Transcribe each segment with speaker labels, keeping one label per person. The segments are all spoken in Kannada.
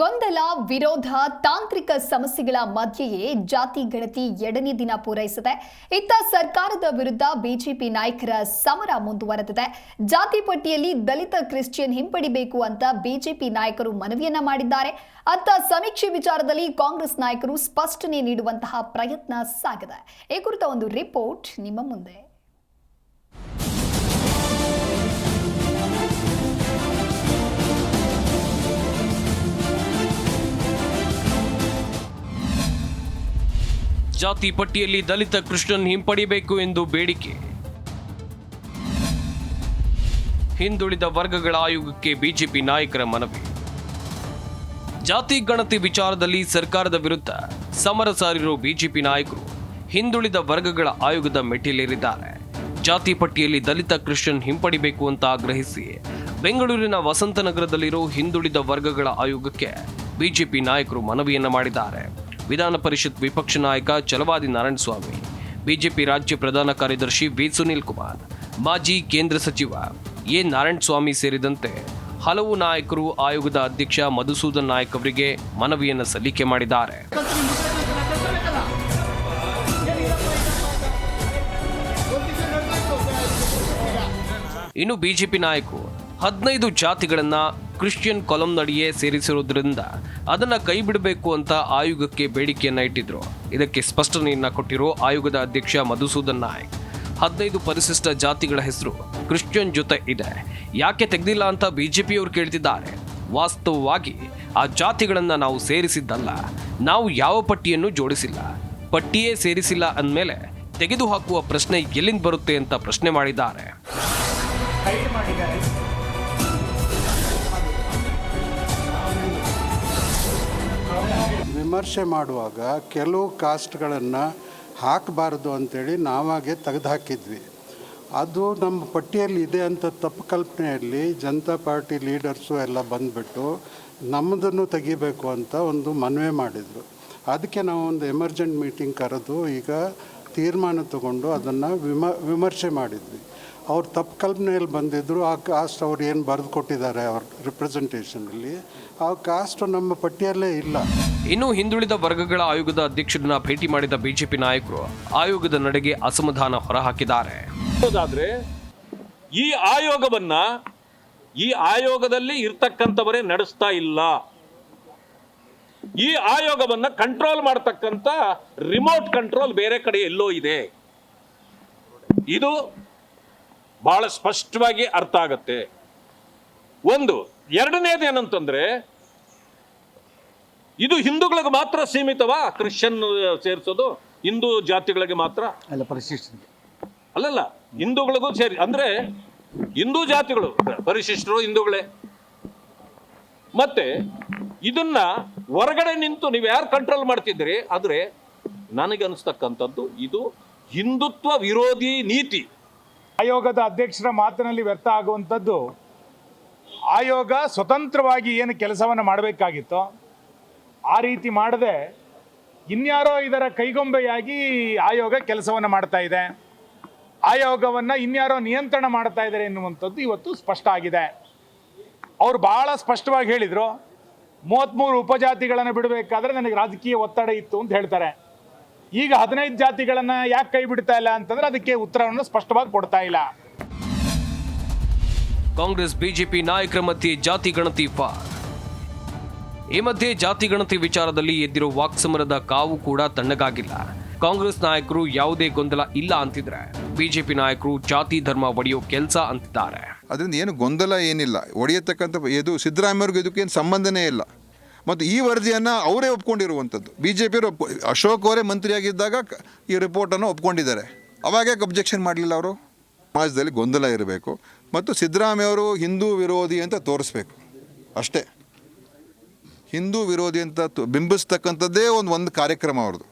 Speaker 1: ಗೊಂದಲ, ವಿರೋಧ, ತಾಂತ್ರಿಕ ಸಮಸ್ಯೆಗಳ ಮಧ್ಯೆಯೇ ಜಾತಿ ಗಣತಿ ಎರಡನೇ ದಿನ ಪೂರೈಸಿದೆ. ಇತ್ತ ಸರ್ಕಾರದ ವಿರುದ್ಧ ಬಿಜೆಪಿ ನಾಯಕರ ಸಮರ ಮುಂದುವರೆದಿದೆ. ಜಾತಿ ಪಟ್ಟಿಯಲ್ಲಿ ದಲಿತ ಕ್ರಿಶ್ಚಿಯನ್ ಹಿಂಪಡಿಬೇಕು ಅಂತ ಬಿಜೆಪಿ ನಾಯಕರು ಮನವಿಯನ್ನ ಮಾಡಿದ್ದಾರೆ. ಅತ್ತ ಸಮೀಕ್ಷೆ ವಿಚಾರದಲ್ಲಿ ಕಾಂಗ್ರೆಸ್ ನಾಯಕರು ಸ್ಪಷ್ಟನೆ ನೀಡುವಂತಹ ಪ್ರಯತ್ನ ಸಾಗಿದೆ. ಈ ಕುರಿತ ಒಂದು ರಿಪೋರ್ಟ್ ನಿಮ್ಮ ಮುಂದೆ.
Speaker 2: ಜಾತಿ ಪಟ್ಟಿಯಲ್ಲಿ ದಲಿತ ಕೃಷ್ಣನ್ ಹಿಂಪಡಿಬೇಕು ಎಂದು ಬೇಡಿಕೆ. ಹಿಂದುಳಿದ ವರ್ಗಗಳ ಆಯೋಗಕ್ಕೆ ಬಿಜೆಪಿ ನಾಯಕರ ಮನವಿ. ಜಾತಿ ಗಣತಿ ವಿಚಾರದಲ್ಲಿ ಸರ್ಕಾರದ ವಿರುದ್ಧ ಸಮರ ಸಾರಿರೋ ಬಿಜೆಪಿ ನಾಯಕರು ಹಿಂದುಳಿದ ವರ್ಗಗಳ ಆಯೋಗದ ಮೆಟ್ಟಿಲೇರಿದ್ದಾರೆ. ಜಾತಿ ಪಟ್ಟಿಯಲ್ಲಿ ದಲಿತ ಕೃಷ್ಣನ್ ಹಿಂಪಡಿಬೇಕು ಅಂತ ಆಗ್ರಹಿಸಿ ಬೆಂಗಳೂರಿನ ವಸಂತನಗರದಲ್ಲಿರೋ ಹಿಂದುಳಿದ ವರ್ಗಗಳ ಆಯೋಗಕ್ಕೆ ಬಿಜೆಪಿ ನಾಯಕರು ಮನವಿಯನ್ನ ಮಾಡಿದ್ದಾರೆ. ವಿಧಾನ ಪರಿಷತ್ ವಿಪಕ್ಷ ನಾಯಕ ಚಲವಾದಿ ನಾರಾಯಣಸ್ವಾಮಿ, ಬಿಜೆಪಿ ರಾಜ್ಯ ಪ್ರಧಾನ ಕಾರ್ಯದರ್ಶಿ ವಿ ಸುನೀಲ್ ಕುಮಾರ್, ಮಾಜಿ ಕೇಂದ್ರ ಸಚಿವ ಎ ನಾರಾಯಣಸ್ವಾಮಿ ಸೇರಿದಂತೆ ಹಲವು ನಾಯಕರು ಆಯೋಗದ ಅಧ್ಯಕ್ಷ ಮಧುಸೂದನ್ ನಾಯಕ್ ಅವರಿಗೆ ಮನವಿಯನ್ನು ಸಲ್ಲಿಕೆ ಮಾಡಿದ್ದಾರೆ. ಇನ್ನು ಬಿಜೆಪಿ ನಾಯಕರು ಹದಿನೈದು ಜಾತಿಗಳನ್ನ ಕ್ರಿಶ್ಚಿಯನ್ ಕಾಲಂನಡಿಯೇ ಸೇರಿಸಿರುವುದರಿಂದ ಅದನ್ನು ಕೈ ಬಿಡಬೇಕು ಅಂತ ಆಯೋಗಕ್ಕೆ ಬೇಡಿಕೆಯನ್ನು ಇಟ್ಟಿದ್ರು. ಇದಕ್ಕೆ ಸ್ಪಷ್ಟನೆಯನ್ನು ಕೊಟ್ಟಿರೋ ಆಯೋಗದ ಅಧ್ಯಕ್ಷ ಮಧುಸೂದನ್ ನಾಯಕ್ ಹದಿನೈದು ಪರಿಶಿಷ್ಟ ಜಾತಿಗಳ ಹೆಸರು ಕ್ರಿಶ್ಚಿಯನ್ ಜೊತೆ ಇದೆ. ಯಾಕೆ ತೆಗೆದಿಲ್ಲ ಅಂತ ಬಿಜೆಪಿಯವರು ಕೇಳ್ತಿದ್ದಾರೆ. ವಾಸ್ತವವಾಗಿ ಆ ಜಾತಿಗಳನ್ನು ನಾವು ಸೇರಿಸಿದ್ದಲ್ಲ. ನಾವು ಯಾವ ಪಟ್ಟಿಯನ್ನು ಜೋಡಿಸಿಲ್ಲ. ಪಟ್ಟಿಯೇ ಸೇರಿಸಿಲ್ಲ ಅಂದಮೇಲೆ ತೆಗೆದುಹಾಕುವ ಪ್ರಶ್ನೆ ಎಲ್ಲಿಂದ ಬರುತ್ತೆ ಅಂತ ಪ್ರಶ್ನೆ ಮಾಡಿದ್ದಾರೆ.
Speaker 3: ವಿಮರ್ಶೆ ಮಾಡುವಾಗ ಕೆಲವು ಕಾಸ್ಟ್ಗಳನ್ನು ಹಾಕಬಾರ್ದು ಅಂತೇಳಿ ನಾವಾಗೆ ತೆಗೆದುಹಾಕಿದ್ವಿ. ಅದು ನಮ್ಮ ಪಟ್ಟಿಯಲ್ಲಿ ಇದೆ ಅಂತ ತಪ್ಪು ಕಲ್ಪನೆಯಲ್ಲಿ ಜನತಾ ಪಾರ್ಟಿ ಲೀಡರ್ಸು ಎಲ್ಲ ಬಂದುಬಿಟ್ಟು ನಮ್ಮದನ್ನು ತೆಗಿಬೇಕು ಅಂತ ಒಂದು ಮನವಿ ಮಾಡಿದರು. ಅದಕ್ಕೆ ನಾವು ಒಂದು ಎಮರ್ಜೆಂಟ್ ಮೀಟಿಂಗ್ ಕರೆದು ಈಗ ತೀರ್ಮಾನ ತಗೊಂಡು ಅದನ್ನು ವಿಮ, ವಿಮರ್ಶೆ ಮಾಡಿದ್ವಿ. ಅವ್ರು ತಪ್ಪು ಕಲ್ಪನೆಯಲ್ಲಿ ಬಂದಿದ್ದರು ಆ ಕಾಸ್ಟ್ ಅವ್ರು ಏನು ಬರೆದು ಕೊಟ್ಟಿದ್ದಾರೆ ಅವ್ರ ರಿಪ್ರೆಸೆಂಟೇಷನಲ್ಲಿ ಆ ಕಾಸ್ಟ್ ನಮ್ಮ ಪಟ್ಟಿಯಲ್ಲೇ ಇಲ್ಲ.
Speaker 2: ಇನ್ನು ಹಿಂದುಳಿದ ವರ್ಗಗಳ ಆಯೋಗದ ಅಧ್ಯಕ್ಷರನ್ನ ಭೇಟಿ ಮಾಡಿದ ಬಿಜೆಪಿ ನಾಯಕರು ಆಯೋಗದ ನಡೆಗೆ ಅಸಮಾಧಾನ ಹೊರಹಾಕಿದ್ದಾರೆ.
Speaker 4: ಹೋದಾದ್ರೆ ಈ ಆಯೋಗವನ್ನ ಈ ಆಯೋಗದಲ್ಲಿ ಇರ್ತಕ್ಕಂಥವರೇ ನಡೆಸ್ತಾ ಇಲ್ಲ. ಈ ಆಯೋಗವನ್ನ ಕಂಟ್ರೋಲ್ ಮಾಡತಕ್ಕಂತ ರಿಮೋಟ್ ಕಂಟ್ರೋಲ್ ಬೇರೆ ಕಡೆ ಎಲ್ಲೋ ಇದೆ. ಇದು ಬಹಳ ಸ್ಪಷ್ಟವಾಗಿ ಅರ್ಥ ಆಗತ್ತೆ. ಒಂದು ಎರಡನೇದು ಏನಂತಂದ್ರೆ ಇದು ಹಿಂದೂಗಳಿಗೆ ಮಾತ್ರ ಸೀಮಿತವಾ? ಕ್ರಿಶ್ಚಿಯನ್ ಸೇರಿಸೋದು ಹಿಂದೂ ಜಾತಿಗಳಿಗೆ ಮಾತ್ರ?
Speaker 5: ಅಲ್ಲ ಪರಿಶಿಷ್ಟ
Speaker 4: ಅಲ್ಲಲ್ಲ ಹಿಂದೂಗಳಿಗೂ ಸೇರಿ ಅಂದ್ರೆ ಹಿಂದೂ ಜಾತಿಗಳು ಪರಿಶಿಷ್ಟರು ಹಿಂದೂಗಳೇ. ಮತ್ತೆ ಇದನ್ನ ಹೊರಗಡೆ ನಿಂತು ನೀವು ಯಾರು ಕಂಟ್ರೋಲ್ ಮಾಡ್ತಿದ್ರಿ ಆದ್ರೆ ನನಗೆ ಅನಿಸ್ತಕ್ಕಂಥದ್ದು ಇದು ಹಿಂದುತ್ವ ವಿರೋಧಿ ನೀತಿ.
Speaker 5: ಆಯೋಗದ ಅಧ್ಯಕ್ಷರ ಮಾತಿನಲ್ಲಿ ವ್ಯರ್ಥ ಆಗುವಂಥದ್ದು, ಆಯೋಗ ಸ್ವತಂತ್ರವಾಗಿ ಏನು ಕೆಲಸವನ್ನು ಮಾಡಬೇಕಾಗಿತ್ತು, ಆ ರೀತಿ ಮಾಡದೆ ಇನ್ಯಾರೋ ಇದರ ಕೈಗೊಂಬೆಯಾಗಿ ಆಯೋಗ ಕೆಲಸವನ್ನು ಮಾಡ್ತಾ ಇದೆ. ಆಯೋಗವನ್ನು ಇನ್ಯಾರೋ ನಿಯಂತ್ರಣ ಮಾಡ್ತಾ ಇದ್ದಾರೆ ಎನ್ನುವಂಥದ್ದು ಇವತ್ತು ಸ್ಪಷ್ಟ ಆಗಿದೆ. ಅವರು ಬಹಳ ಸ್ಪಷ್ಟವಾಗಿ ಹೇಳಿದರು ಮೂವತ್ತ್ಮೂರು ಉಪಜಾತಿಗಳನ್ನು ಬಿಡಬೇಕಾದ್ರೆ ನನಗೆ ರಾಜಕೀಯ ಒತ್ತಡ ಇತ್ತು ಅಂತ ಹೇಳ್ತಾರೆ. ಈಗ ಹದಿನೈದು ಜಾತಿಗಳನ್ನು ಯಾಕೆ ಕೈ ಬಿಡ್ತಾ ಇಲ್ಲ ಅಂತಂದ್ರೆ ಅದಕ್ಕೆ ಉತ್ತರವನ್ನು ಸ್ಪಷ್ಟವಾಗಿ ಕೊಡ್ತಾ ಇಲ್ಲ.
Speaker 2: ಕಾಂಗ್ರೆಸ್ ಬಿಜೆಪಿ ನಾಯಕರ ಮಧ್ಯೆ ಜಾತಿ ಗಣತಿ ಈ ಮಧ್ಯೆ ಜಾತಿ ಗಣತಿ ವಿಚಾರದಲ್ಲಿ ಎದ್ದಿರೋ ವಾಕ್ಸಮರದ ಕಾವು ಕೂಡ ತಣ್ಣಗಾಗಿಲ್ಲ. ಕಾಂಗ್ರೆಸ್ ನಾಯಕರು ಯಾವುದೇ ಗೊಂದಲ ಇಲ್ಲ ಅಂತಿದ್ರೆ ಬಿಜೆಪಿ ನಾಯಕರು ಜಾತಿ ಧರ್ಮ ಒಡೆಯೋ ಕೆಲಸ ಅಂತಿದ್ದಾರೆ.
Speaker 6: ಅದರಿಂದ ಏನು ಗೊಂದಲ ಏನಿಲ್ಲ. ಒಡೆಯತಕ್ಕಂಥ ಇದು ಸಿದ್ದರಾಮಯ್ಯವ್ರಿಗೆ ಇದಕ್ಕೇನು ಸಂಬಂಧನೇ ಇಲ್ಲ. ಮತ್ತು ಈ ವರದಿಯನ್ನು ಅವರೇ ಒಪ್ಕೊಂಡಿರುವಂಥದ್ದು. ಬಿ ಜೆ ಪಿಯವರು ಒಪ್ ಅಶೋಕ್ ಅವರೇ ಮಂತ್ರಿಯಾಗಿದ್ದಾಗ ಈ ರಿಪೋರ್ಟನ್ನು ಒಪ್ಕೊಂಡಿದ್ದಾರೆ. ಅವಾಗೇ ಅಬ್ಜೆಕ್ಷನ್ ಮಾಡಲಿಲ್ಲ ಅವರು? ಸಮಾಜದಲ್ಲಿ ಗೊಂದಲ ಇರಬೇಕು ಮತ್ತು ಸಿದ್ದರಾಮಯ್ಯವರು ಹಿಂದೂ ವಿರೋಧಿ ಅಂತ ತೋರಿಸ್ಬೇಕು. ಅಷ್ಟೇ. ಹಿಂದೂ ವಿರೋಧಿ ಅಂತ ಬಿಂಬಿಸ್ತಕ್ಕಂಥದ್ದೇ ಒಂದು ಒಂದು ಕಾರ್ಯಕ್ರಮ ಅವ್ರದ್ದು.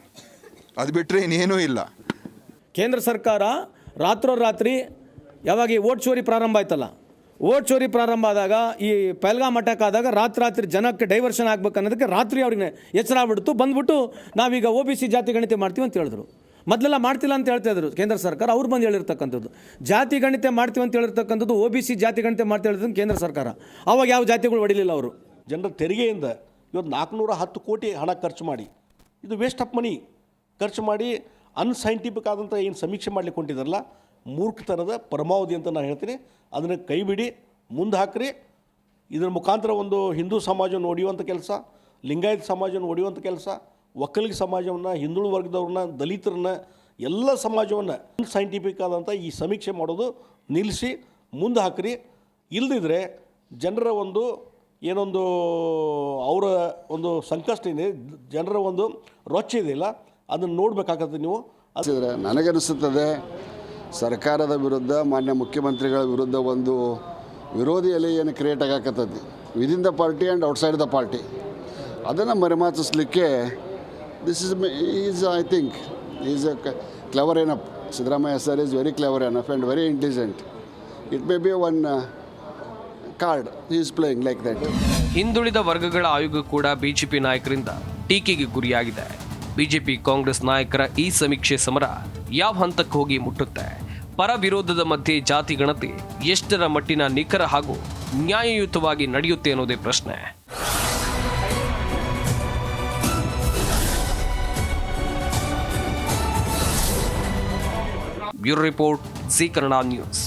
Speaker 6: ಅದು ಬಿಟ್ಟರೆ ಇನ್ನೇನೂ ಇಲ್ಲ.
Speaker 7: ಕೇಂದ್ರ ಸರ್ಕಾರ ರಾತ್ರೋರಾತ್ರಿ ಯಾವಾಗ ಓಟ್ ಚೋರಿ ಪ್ರಾರಂಭ ಆಯ್ತಲ್ಲ? ಓಟ್ ಚೋರಿ ಪ್ರಾರಂಭ ಆದಾಗ, ಈ ಪೆಲ್ಗಾಮ್ ಅಟ್ಯಾಕ್ ಆದಾಗ ರಾತ್ರಿ ರಾತ್ರಿ ಜನಕ್ಕೆ ಡೈವರ್ಷನ್ ಆಗ್ಬೇಕು ಅನ್ನೋದಕ್ಕೆ ರಾತ್ರಿ ಅವ್ರಿಗೆ ಎಚ್ಚರ ಆಗ್ಬಿಡ್ತು. ಬಂದ್ಬಿಟ್ಟು ನಾವೀಗ ಒ ಬಿ ಸಿ ಜಾತಿ ಗಣಿತ ಮಾಡ್ತೀವಿ ಅಂತ ಹೇಳಿದ್ರು. ಮೊದಲೆಲ್ಲ ಮಾಡ್ತಿಲ್ಲ ಅಂತ ಹೇಳ್ತಾ ಇದ್ರು ಕೇಂದ್ರ ಸರ್ಕಾರ. ಅವ್ರು ಬಂದು ಹೇಳಿರ್ತಕ್ಕಂಥದ್ದು. ಜಾತಿ ಗಣಿತ ಮಾಡ್ತೀವಿ ಅಂತ ಹೇಳಿರ್ತಕ್ಕಂಥದ್ದು ಒ ಬಿ ಸಿ ಜಾತಿ ಗಣಿತ ಮಾಡ್ತಾ ಹೇಳಿದ್ರು ಕೇಂದ್ರ ಸರ್ಕಾರ. ಅವಾಗ ಯಾವ ಜಾತಿಗಳು ಹೊಡಿಲಿಲ್ಲ ಅವರು?
Speaker 8: ಜನರ ತೆರಿಗೆಯಿಂದ ಇವತ್ತು ನಾಲ್ಕುನೂರ ಹತ್ತು ಕೋಟಿ ಹಣ ಖರ್ಚು ಮಾಡಿ, ಇದು ವೇಸ್ಟ್ ಆಫ್ ಮನಿ ಖರ್ಚು ಮಾಡಿ ಅನ್ಸೈಂಟಿಫಿಕ್ ಆದಂಥ ಏನು ಸಮೀಕ್ಷೆ ಮಾಡ್ಲಿಕ್ಕೆ ಹೊಂಟಿದಾರಲ್ಲ ಮೂರ್ಖತನದ ಪರಮಾವಧಿ ಅಂತ ನಾನು ಹೇಳ್ತೀನಿ. ಅದನ್ನು ಕೈ ಬಿಡಿ ಮುಂದೆ ಹಾಕ್ರಿ. ಇದರ ಮುಖಾಂತರ ಒಂದು ಹಿಂದೂ ಸಮಾಜವನ್ನು ಒಡೆಯುವಂಥ ಕೆಲಸ, ಲಿಂಗಾಯತ ಸಮಾಜವನ್ನು ಒಡೆಯುವಂಥ ಕೆಲಸ, ಒಕ್ಕಲಿಗ ಸಮಾಜವನ್ನು ಹಿಂದುಳು ವರ್ಗದವ್ರನ್ನ, ದಲಿತರನ್ನ, ಎಲ್ಲ ಸಮಾಜವನ್ನು ಸೈಂಟಿಫಿಕ್ ಆದಂಥ ಈ ಸಮೀಕ್ಷೆ ಮಾಡೋದು ನಿಲ್ಲಿಸಿ, ಮುಂದೆ ಹಾಕ್ರಿ. ಇಲ್ಲದಿದ್ದರೆ ಜನರ ಒಂದು ಏನೊಂದು ಅವರ ಒಂದು ಸಂಕಷ್ಟ ಇದೆ, ಜನರ ಒಂದು ರೊಚ್ಚ ಇದೆಯಲ್ಲ ಅದನ್ನು ನೋಡಬೇಕಾಗತ್ತೆ ನೀವು.
Speaker 9: ನನಗನಿಸುತ್ತದೆ ಸರ್ಕಾರದ ವಿರುದ್ಧ, ಮಾನ್ಯ ಮುಖ್ಯಮಂತ್ರಿಗಳ ವಿರುದ್ಧ ಒಂದು ವಿರೋಧಿ ಏನು create ಆಗಾಕತ್ತೈತಿ. Within the party and outside the party ಅದನ್ನು ಮರೆಮಾಚಿಸ್ಲಿಕ್ಕೆ this is is I think is a clever ಏನಪ್ Siddaramaiah sir is very clever enough and very intelligent it may be one card is playing like that
Speaker 2: ಹಿಂದುಳಿದ ವರ್ಗಗಳ ಆಯೋಗ ಕೂಡ ಬಿಜೆಪಿ ನಾಯಕರಿಂದ ಟೀಕೆಗೆ ಗುರಿಯಾಗಿದೆ. ಬಿಜೆಪಿ ಕಾಂಗ್ರೆಸ್ ನಾಯಕರ ಈ ಸಮೀಕ್ಷೆ ಸಮರ ಯಾವ ಹಂತಕ್ಕೆ ಹೋಗಿ ಮುಟ್ಟುತ್ತೆ? ಪರ ವಿರೋಧದ ಮಧ್ಯೆ ಜಾತಿ ಗಣತಿ ಎಷ್ಟರ ಮಟ್ಟಿನ ನಿಖರ ಹಾಗೂ ನ್ಯಾಯಯುತವಾಗಿ ನಡೆಯುತ್ತೆ ಅನ್ನೋದೇ ಪ್ರಶ್ನೆ. Bureau report C Kannada news.